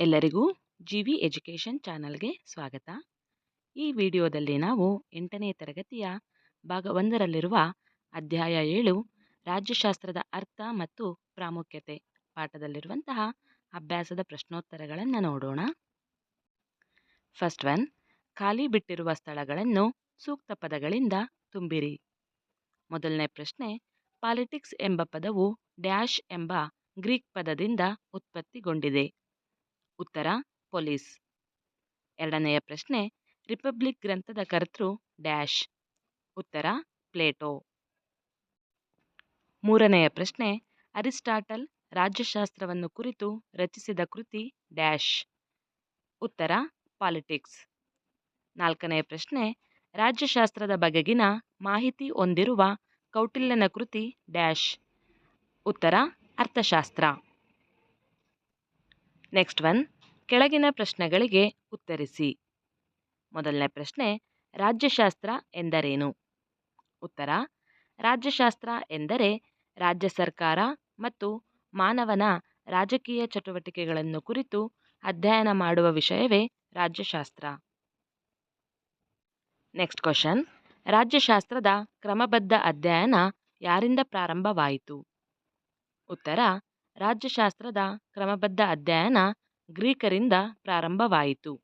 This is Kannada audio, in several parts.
ಎಲ್ಲರಿಗೂ ಜಿ ವಿ ಎಜುಕೇಷನ್ ಚಾನಲ್ಗೆ ಸ್ವಾಗತ. ಈ ವಿಡಿಯೋದಲ್ಲಿ ನಾವು ಎಂಟನೇ ತರಗತಿಯ ಭಾಗ ಒಂದರಲ್ಲಿರುವ ಅಧ್ಯಾಯ ಏಳು, ರಾಜ್ಯಶಾಸ್ತ್ರದ ಅರ್ಥ ಮತ್ತು ಪ್ರಾಮುಖ್ಯತೆ ಪಾಠದಲ್ಲಿರುವಂತಹ ಅಭ್ಯಾಸದ ಪ್ರಶ್ನೋತ್ತರಗಳನ್ನು ನೋಡೋಣ. ಫಸ್ಟ್ ಒನ್, ಖಾಲಿ ಬಿಟ್ಟಿರುವ ಸ್ಥಳಗಳನ್ನು ಸೂಕ್ತ ಪದಗಳಿಂದ ತುಂಬಿರಿ. ಮೊದಲನೇ ಪ್ರಶ್ನೆ, ಪಾಲಿಟಿಕ್ಸ್ ಎಂಬ ಪದವು ಡ್ಯಾಶ್ ಎಂಬ ಗ್ರೀಕ್ ಪದದಿಂದ ಉತ್ಪತ್ತಿಗೊಂಡಿದೆ. ಉತ್ತರ, ಪೊಲೀಸ್. ಎರಡನೆಯ ಪ್ರಶ್ನೆ, ರಿಪಬ್ಲಿಕ್ ಗ್ರಂಥದ ಕರ್ತೃ ಡ್ಯಾಶ್. ಉತ್ತರ, ಪ್ಲೇಟೋ. ಮೂರನೆಯ ಪ್ರಶ್ನೆ, ಅರಿಸ್ಟಾಟಲ್ ರಾಜ್ಯಶಾಸ್ತ್ರವನ್ನು ಕುರಿತು ರಚಿಸಿದ ಕೃತಿ ಡ್ಯಾಶ್. ಉತ್ತರ, ಪಾಲಿಟಿಕ್ಸ್. ನಾಲ್ಕನೆಯ ಪ್ರಶ್ನೆ, ರಾಜ್ಯಶಾಸ್ತ್ರದ ಬಗೆಗಿನ ಮಾಹಿತಿ ಹೊಂದಿರುವ ಕೌಟಿಲ್ಯನ ಕೃತಿ ಡ್ಯಾಶ್. ಉತ್ತರ, ಅರ್ಥಶಾಸ್ತ್ರ. ನೆಕ್ಸ್ಟ್ ಒನ್ ಕೆಳಗಿನ ಪ್ರಶ್ನೆಗಳಿಗೆ ಉತ್ತರಿಸಿ. ಮೊದಲನೇ ಪ್ರಶ್ನೆ, ರಾಜ್ಯಶಾಸ್ತ್ರ ಎಂದರೇನು? ಉತ್ತರ, ರಾಜ್ಯಶಾಸ್ತ್ರ ಎಂದರೆ ರಾಜ್ಯ ಸರ್ಕಾರ ಮತ್ತು ಮಾನವನ ರಾಜಕೀಯ ಚಟುವಟಿಕೆಗಳನ್ನು ಕುರಿತು ಅಧ್ಯಯನ ಮಾಡುವ ವಿಷಯವೇ ರಾಜ್ಯಶಾಸ್ತ್ರ. ನೆಕ್ಸ್ಟ್ ಕ್ವಶನ್ ರಾಜ್ಯಶಾಸ್ತ್ರದ ಕ್ರಮಬದ್ಧ ಅಧ್ಯಯನ ಯಾರಿಂದ ಪ್ರಾರಂಭವಾಯಿತು? ಉತ್ತರ ರಾಜ್ಯಶಾಸ್ತ್ರದ ಕ್ರಮಬದ್ಧ ಅಧ್ಯಯನ ಗ್ರೀಕರಿಂದ ಪ್ರಾರಂಭವಾಯಿತು.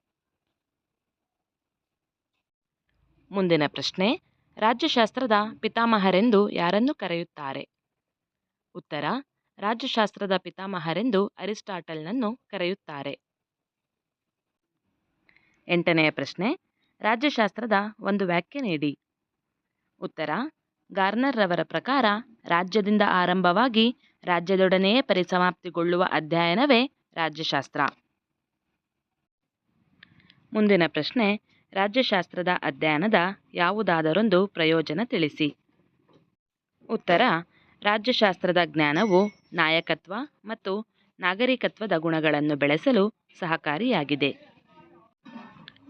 ಮುಂದಿನ ಪ್ರಶ್ನೆ, ರಾಜ್ಯಶಾಸ್ತ್ರದ ಪಿತಾಮಹರೆಂದು ಯಾರನ್ನು ಕರೆಯುತ್ತಾರೆ? ಉತ್ತರ, ರಾಜ್ಯಶಾಸ್ತ್ರದ ಪಿತಾಮಹರೆಂದು ಅರಿಸ್ಟಾಟಲ್ನನ್ನು ಕರೆಯುತ್ತಾರೆ. ಎಂಟನೆಯ ಪ್ರಶ್ನೆ, ರಾಜ್ಯಶಾಸ್ತ್ರದ ಒಂದು ವ್ಯಾಖ್ಯೆ ನೀಡಿ. ಉತ್ತರ ಗಾರ್ನರ್ ರವರ ಪ್ರಕಾರ ರಾಜ್ಯದಿಂದ ಆರಂಭವಾಗಿ ರಾಜ್ಯದೊಡನೆಯೇ ಪರಿಸಮಾಪ್ತಿಗೊಳ್ಳುವ ಅಧ್ಯಯನವೇ ರಾಜ್ಯಶಾಸ್ತ್ರ. ಮುಂದಿನ ಪ್ರಶ್ನೆ, ರಾಜ್ಯಶಾಸ್ತ್ರದ ಅಧ್ಯಯನದ ಯಾವುದಾದರೊಂದು ಪ್ರಯೋಜನ ತಿಳಿಸಿ. ಉತ್ತರ, ರಾಜ್ಯಶಾಸ್ತ್ರದ ಜ್ಞಾನವು ನಾಯಕತ್ವ ಮತ್ತು ನಾಗರಿಕತ್ವದ ಗುಣಗಳನ್ನು ಬೆಳೆಸಲು ಸಹಕಾರಿಯಾಗಿದೆ.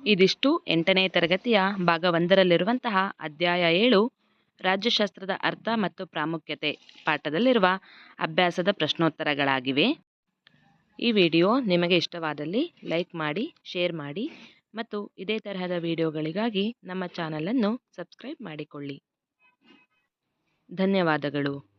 ಇದಿಷ್ಟು ಎಂಟನೇ ತರಗತಿಯ ಭಾಗ ಒಂದರಲ್ಲಿರುವಂತಹ ಅಧ್ಯಾಯ ಏಳು ರಾಜ್ಯಶಾಸ್ತ್ರದ ಅರ್ಥ ಮತ್ತು ಪ್ರಾಮುಖ್ಯತೆ ಪಾಠದಲ್ಲಿರುವ ಅಭ್ಯಾಸದ ಪ್ರಶ್ನೋತ್ತರಗಳಾಗಿವೆ. ಈ ವಿಡಿಯೋ ನಿಮಗೆ ಇಷ್ಟವಾದಲ್ಲಿ ಲೈಕ್ ಮಾಡಿ, ಶೇರ್ ಮಾಡಿ ಮತ್ತು ಇದೇ ತರಹದ ವಿಡಿಯೋಗಳಿಗಾಗಿ ನಮ್ಮ ಚಾನಲನ್ನು ಸಬ್ಸ್ಕ್ರೈಬ್ ಮಾಡಿಕೊಳ್ಳಿ. ಧನ್ಯವಾದಗಳು.